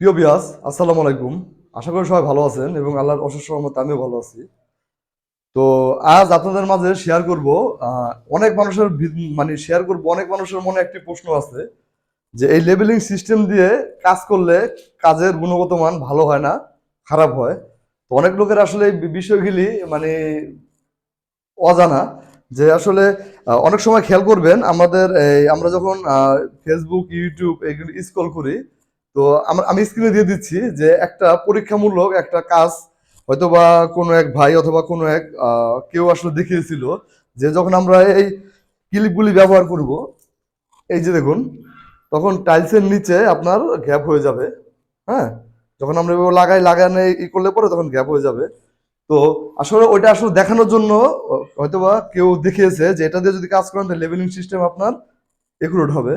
প্রিয় বিয়াস, আসসালামু আলাইকুম। আশা করি সবাই ভালো আছেন এবং আল্লাহর অশেষ রহমতে আমিও ভালো আছি। তো আজ আপনাদের মাঝে শেয়ার করব অনেক মানুষের মানে শেয়ার করব, অনেক মানুষের মনে একটি প্রশ্ন আছে যে এই লেবেলিং সিস্টেম দিয়ে কাজ করলে কাজের গুণগত মান ভালো হয় না, খারাপ হয়? তো অনেক লোকের আসলে এই বিষয়গুলি মানে অজানা যে আসলে অনেক সময় খেয়াল করবেন, আমাদের আমরা যখন ফেসবুক ইউটিউব এগুলি স্ক্রল করি তো আমি স্ক্রিনে দিয়ে দিচ্ছি যে একটা পরীক্ষামূলক একটা কাজ হয়তোবা কোনো এক ভাই অথবা কোনো এক কেউ আসলে দেখিয়েছিল যে যখন আমরা এই ক্লিপগুলি ব্যবহার করব, এই যে দেখুন, তখন টাইলসের নিচে আপনার গ্যাপ হয়ে যাবে হ্যাঁ? যখন আমরা লাগাই, লাগানো ই করলে পরে তখন গ্যাপ হয়ে যাবে। তো আসলে ওইটা আসলে দেখানোর জন্য হয়তোবা কেউ দেখিয়েছে যে এটা দিয়ে যদি কাজ করেন, তাহলে লেভেলিং সিস্টেম আপনার একুরেট হবে।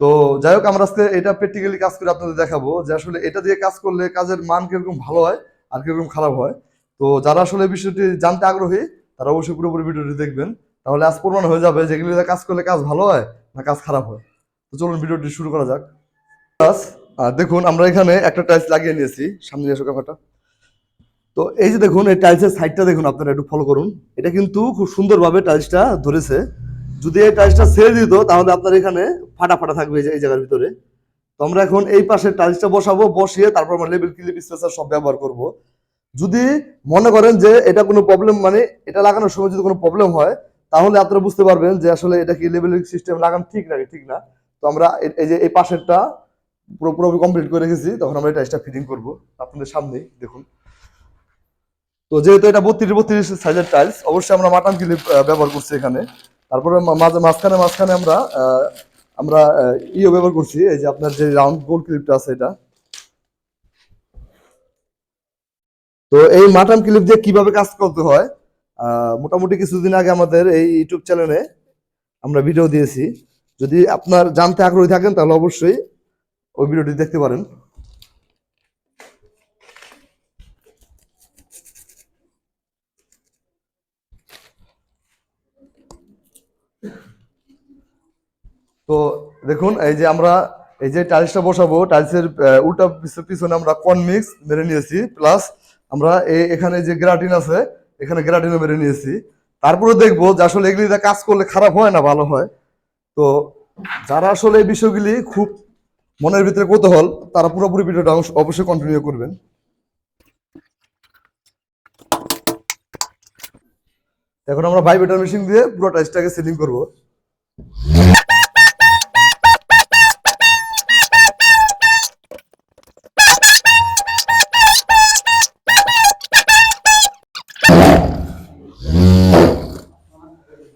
তো যাই হোক আমরা আজকে এটা প্র্যাকটিক্যালি কাজ করে আপনাদের দেখাবো যে আসলে এটা দিয়ে কাজ করলে কাজের মান কীরকম ভালো হয় আর কীরকম খারাপ হয়। তো যারা আসলে বিষয়টি জানতে আগ্রহী তারা অবশ্যই পুরোপুরি ভিডিওটি দেখবেন। তাহলে আজ প্রমাণ হয়ে যাবে যেগুলি কাজ করলে কাজ ভালো হয় না কাজ খারাপ হয়। তো চলুন ভিডিওটি শুরু করা যাক। আহ, দেখুন আমরা এখানে একটা টাইলস লাগিয়ে নিয়েছি। সামনে এসো ক্যামেরাটা। তো এই যে দেখুন এই টাইলসের সাইডটা দেখুন আপনারা একটু ফলো করুন। এটা কিন্তু খুব সুন্দরভাবে টাইলসটা ধরেছে। যদি এই টাইলসটা ছেড়ে দিত, তাহলে আপনার এখানে ফাটা ফাটা থাকবে এই জায়গার ভিতরে। তো আমরা এখন এই পাশে টাইলসটা বসাবো, বসিয়ে তারপর আমরা লেবেল ক্লিপ স্পেসার সব ব্যবহার করব। যদি মনে করেন যে এটা কোনো প্রবলেম মানে এটা লাগানোর সময় যদি কোনো প্রবলেম হয়, তাহলে আপনারা বুঝতে পারবেন যে আসলে এটা কি লেবেলিং সিস্টেম লাগানো ঠিক নাকি ঠিক না। তো আমরা এই যে এই পাশেরটা পুরো পুরোপুরি কমপ্লিট করে রেখেছি, তখন আমরা এই টাইলসটা ফিটিং করব আপনাদের সামনেই, দেখুন। তো যেহেতু এটা বত্রিশ বত্রিশ সাইজের টাইলস অবশ্যই আমরা মাটান ক্লিপ ব্যবহার করছি এখানে। তারপরে মাঝে মাঝখানে মাঝখানে আমরা আমরা ইও ব্যবহার করছি, এই যে আপনার যে রাউন্ড গোল ক্লিপটা আছে এটা। তো এই মাটান ক্লিপ দিয়ে কীভাবে কাজ করতে হয় মোটামুটি কিছুদিন আগে আমাদের এই ইউটিউব চ্যানেলে আমরা ভিডিও দিয়েছি। যদি আপনার জানতে আগ্রহী থাকেন, তাহলে অবশ্যই ওই ভিডিওটি দেখতে পারেন। তো দেখুন, এই যে আমরা, এই যে টাইলসটা বসাবো টাইলসের উল্টা পিছ- পিছনে আমরা কর্ন মিক্স মেরে নিয়েছি প্লাস আমরা এই এখানে যে গ্রাটিন আছে, এখানে গ্রাটিনও মেরে নিয়েছি। তারপরে দেখব যে আসলে এগুলি কাজ করলে খারাপ হয় না, ভালো হয়। তো যারা আসলে এই বিষয়গুলি খুব মনের ভিতরে কৌতূহল, তারা পুরোপুরি ভিডিওটা অবশ্যই কন্টিনিউ করবেন। এখন আমরা ভাইব্রেটার মেশিন দিয়ে পুরো টাইলসটাকে সিলিং করব।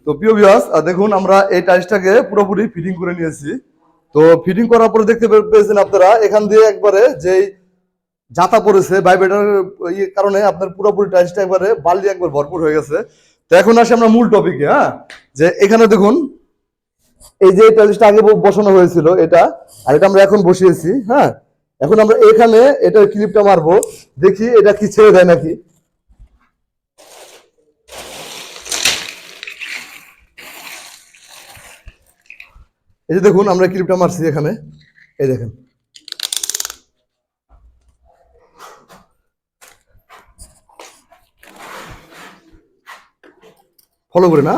তো প্রিয় ভিউয়ার্স দেখুন, আমরা এই টাইলসটাকে পুরোপুরি ফিটিং করে নিয়েছি। তো ফিটিং করার পরে দেখতে পেয়েছেন আপনারা, এখান দিয়ে একবারে যেই যাতা পড়েছে ভাইব্রেটার ইয়ে কারণে আপনার পুরোপুরি টাইলসটা একবারে বালি একবার ভরপুর হয়ে গেছে। তো এখন আসি আমরা মূল টপিকে হ্যাঁ? যে এখানে দেখুন, এই যে টাইলসটা আগে বসানো হয়েছিল এটা, আর এটা আমরা এখন বসিয়েছি হ্যাঁ? এখন আমরা এখানে এটা ক্লিপটা মারবো, দেখি এটা কি ছেড়ে দেয় নাকি। এই যে দেখুন, আমরা ক্লিপটা মারছি এখানে, এই দেখেন। ফলো করে না?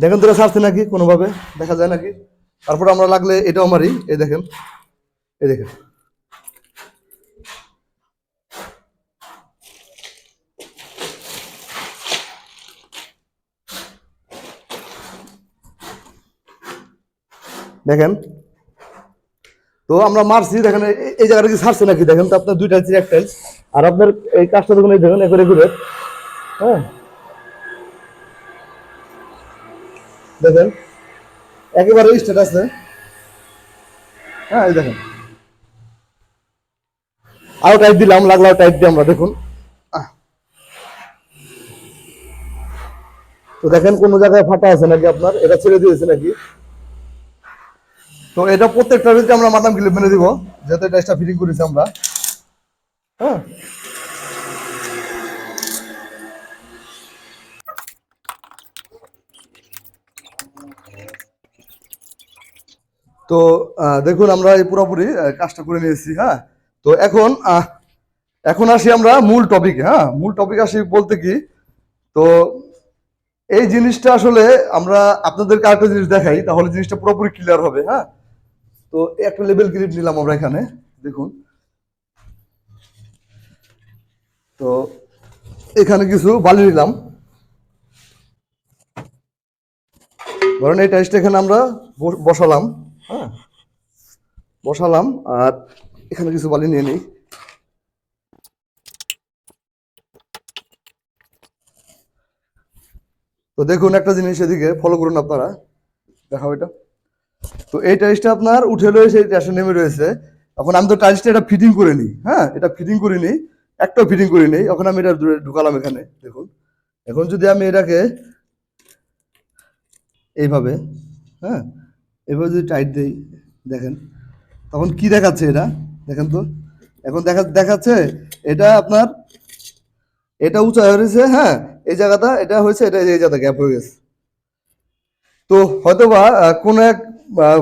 দেখেন তোরা ছাড়ছে নাকি কোনোভাবে? দেখা যায় নাকি? তারপর আমরা লাগলে এটাও মারি। এই দেখেন। এই দেখেন। দেখেন। তো আমরা মারছি, দেখেন এই- জায়গাটা কি ছাড়ছে নাকি? দেখেন তো আপনার দুইটা এক টাইলস আর আপনার এই কাজটা দেখুন এই দেখেন একরে ঘুরে। হ্যাঁ। দেখেন, একেবারে স্টেট আছে হ্যাঁ এই দেখেন। আরও টাইপ দিলাম লাগলাও টাইপ দিয়ে আমরা, দেখুন। তো দেখেন, কোন জায়গায় ফাটা আছে নাকি আপনার? এটা ছেড়ে দিয়েছে নাকি? তো এটা প্রত্যেকটা আমরা মাদাম ক্লিপ মেরে দিব যেহেতু এটা ফিটিং করেছি আমরা। হ্যাঁ। তো দেখুন আমরা এই পুরোপুরি কাজটা করে নিয়েছি হ্যাঁ। তো এখন এখন আসি আমরা মূল টপিকে হ্যাঁ। মূল টপিক আসি বলতে কি, তো এই জিনিসটা আসলে আমরা আপনাদেরকে আরেকটা জিনিস দেখাই, তাহলে জিনিসটা পুরোপুরি ক্লিয়ার হবে হ্যাঁ। তো একটা লেভেল ক্লিপ নিলাম আমরা এখানে, দেখুন। তো এখানে কিছু বালি নিলাম। ধরেন এই টাইসটা এখানে আমরা বসালাম হ্যাঁ? বসালাম, আর এখানে কিছু বালি নিয়ে নিই। তো দেখুন একটা জিনিস এদিকে ফলো করুন আপনারা, দেখাও এটা। তো এই টাইলসটা আপনার উঠে রয়েছে, এই টাইলসটা নেমে রয়েছে। এখন আমি তো টাইলসটা এটা ফিটিং করে নিই হ্যাঁ? এটা ফিটিং করে নিই। একটাও ফিটিং করি নেই। এখন আমি এটা ঢুকালাম এখানে দেখুন। এখন যদি আমি এটাকে এইভাবে হ্যাঁ এভাবে যদি টাইট দিই দেখেন তখন কি দেখাচ্ছে এটা? দেখেন তো এখন দেখা দেখাচ্ছে এটা আপনার এটা উঁচা হয়ে রয়েছে হ্যাঁ এই জায়গাটা এটা হয়েছে এটা এই জায়গাটা গ্যাপ হয়ে গেছে। তো হয়তোবা আহ, কোনো এক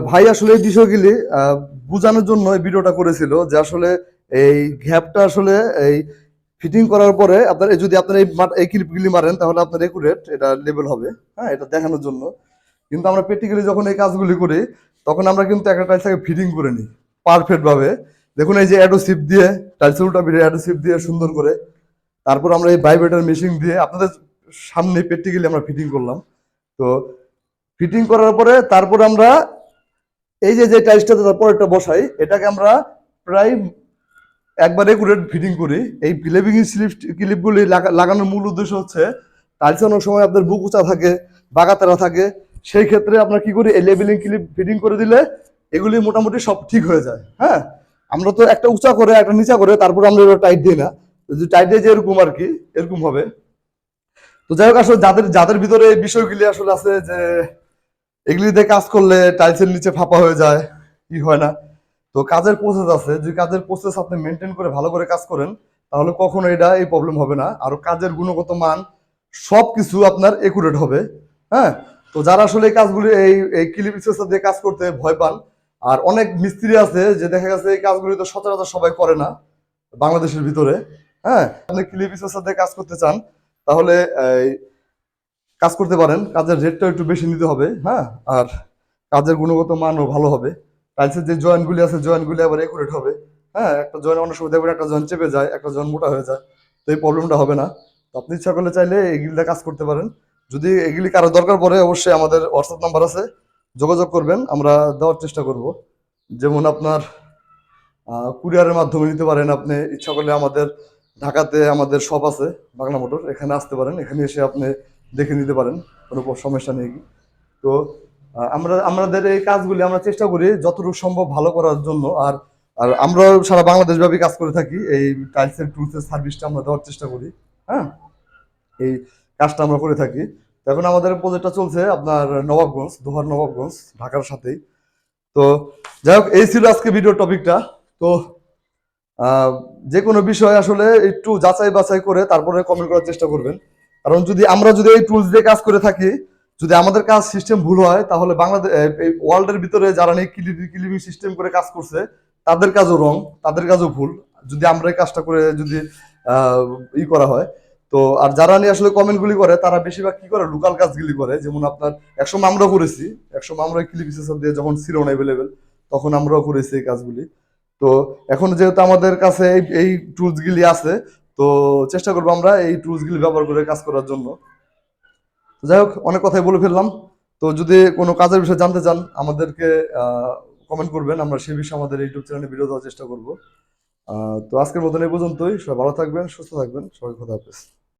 ভাই আসলে এই বিষয়গুলি বোঝানোর জন্য এই ভিডিওটা করেছিল যে আসলে এই গ্যাপটা আসলে এই ফিটিং করার পরে আপনার যদি আপনার এই ক্লিপগুলি মারেন, তাহলে আপনার একুরেট এটা লেভেল হবে। হ্যাঁ এটা দেখানোর জন্য। কিন্তু আমরা প্র্যাকটিক্যালি যখন এই কাজগুলি করি, তখন আমরা কিন্তু একটা টাইলসটাকে ফিটিং করে নিই পারফেক্ট ভাবে। দেখুন এই যে অ্যাডোসিপ দিয়ে টাইলসের উল্টা পিঠে অ্যাডোসিপ দিয়ে সুন্দর করে। তারপর আমরা এই ভাইব্রেটার মেশিন দিয়ে, আপনাদের সামনে প্র্যাকটিক্যালি আমরা ফিটিং করলাম। তো ফিটিং করার পরে তারপর আমরা এই যে যে টাইলসটাতে তারপর একটা বসাই, এটাকে আমরা প্রায় একবার একুরেট ফিটিং করি। এই ক্লিপিং স্লিপ ক্লিপগুলি লাগা- লাগানোর মূল উদ্দেশ্য হচ্ছে টাইলস অনেক সময় আপনার বুক উঁচা থাকে বাগাতারা থাকে। সেই ক্ষেত্রে আপনার কি করি, এই লেবেলিং ক্লিপ ফিটিং করে দিলে এগুলি মোটামুটি সব ঠিক হয়ে যায়। হ্যাঁ? আমরা তো একটা উঁচা করে, একটা নিচা করে, তারপর আমরা এবার টাইট দিই না। যদি টাইট দিয়ে যে এরকম আর কি, এরকম হবে। তো যাই হোক, আসলে যাদের যাদের ভিতরে এই বিষয়গুলি আসলে আছে যে এগুলি দিয়ে কাজ করলে টাইলসের নিচে ফাঁপা হয়ে যায় কি হয় না। তো কাজের প্রসেস আছে, যদি কাজের প্রসেস আপনি মেনটেন করে ভালো করে কাজ করেন, তাহলে কখনো এটা এই প্রবলেম হবে না। আর কাজের গুণগত মান সব কিছু আপনার একুরেট হবে হ্যাঁ? তো যারা আসলে এই কাজগুলি, এই এই ক্লিপ স্পেসার দিয়ে কাজ করতে ভয় পান, আর অনেক মিস্ত্রি আছে যে দেখা গেছে এই কাজগুলি তো সচরাচর সবাই করে না বাংলাদেশের ভিতরে হ্যাঁ? আপনি ক্লিপ স্পেসার দিয়ে কাজ করতে চান, তাহলে কাজ করতে পারেন। কাজের রেটটা একটু বেশি নিতে হবে হ্যাঁ? আর কাজের গুণগত মানও ভালো হবে। টাইলসের যে জয়েন্টগুলি আছে জয়েন্টগুলি আবার একুরেট হবে। হ্যাঁ একটা জয়েন্ট অনেক সময় দেখবেন একটা জয়েন্ট চেপে যায়, একটা জয়েন্ট মোটা হয়ে যায়। তো এই প্রবলেমটা হবে না। তো আপনি ইচ্ছা করলে চাইলে এগুলিতে কাজ করতে পারেন। যদি এগুলি কারও দরকার পড়ে, অবশ্যই আমাদের হোয়াটসঅ্যাপ নাম্বার আছে। যোগাযোগ করবেন, আমরা দেওয়ার চেষ্টা করব। যেমন আপনার কুরিয়ারের মাধ্যমে নিতে পারেন আপনি। ইচ্ছা করলে আমাদের ঢাকাতে আমাদের শপ আছে বাংলা মোটর। এখানে আসতে পারেন। এখানে এসে আপনি দেখে নিতে পারেন। কোনো সমস্যা নেই। তো আমরা, আমাদের এই কাজগুলি আমরা চেষ্টা করি যতটুকু সম্ভব ভালো করার জন্য। আর আর আমরা সারা বাংলাদেশ ব্যাপী কাজ করে থাকি। এই টাইলসের টুলসের সার্ভিসটা আমরা দেওয়ার চেষ্টা করি হ্যাঁ? এই কাজটা আমরা করে থাকি। এখন আমাদের প্রজেক্টটা চলছে আপনার নবাবগঞ্জ, দোহার নবাবগঞ্জ, ঢাকার সাথেই। তো যাই হোক, এই ছিল আজকে ভিডিও টপিকটা তো যে কোনো বিষয় আসলে একটু যাচাই বাছাই করে তারপরে কমেন্ট করার চেষ্টা করবেন। কারণ যদি আমরা যদি এই টুলস দিয়ে কাজ করে থাকি যদি আমাদের কাজ সিস্টেম ভুল হয়, তাহলে বাংলাদেশ ওয়ার্ল্ডের ভিতরে যারা নেই সিস্টেম করে কাজ করছে, তাদের কাজও রং তাদের কাজও ভুল। যদি আমরা এই কাজটা করে যদি ই করা হয়, তো আর যারা নিয়ে আসলে কমেন্টগুলি করে, তারা বেশিরভাগ কি করে? লোকাল কাজগুলি করে। যেমন আপনার, একসময় আমরা করেছি। একসময় আমরা ক্লিপ দিয়ে যখন ছিল না অ্যাভেলেবেল তখন আমরাও করেছি এই কাজগুলি। তো এখন যেহেতু আমাদের কাছে এই এই টুলসগুলি আছে, তো চেষ্টা করব আমরা এই টুলসগুলি ব্যবহার করে কাজ করার জন্য। যাই হোক, অনেক কথাই বলে ফেললাম। তো যদি কোনো কাজের বিষয়ে জানতে চান, আমাদেরকে কমেন্ট করবেন। আমরা সে বিষয়ে আমাদের ইউটিউব চ্যানেলে ভিডিও দেওয়ার চেষ্টা করব। তো আজকের মতন এই পর্যন্তই। সবাই ভালো থাকবেন, সুস্থ থাকবেন। সবাই কথা হাফেজ।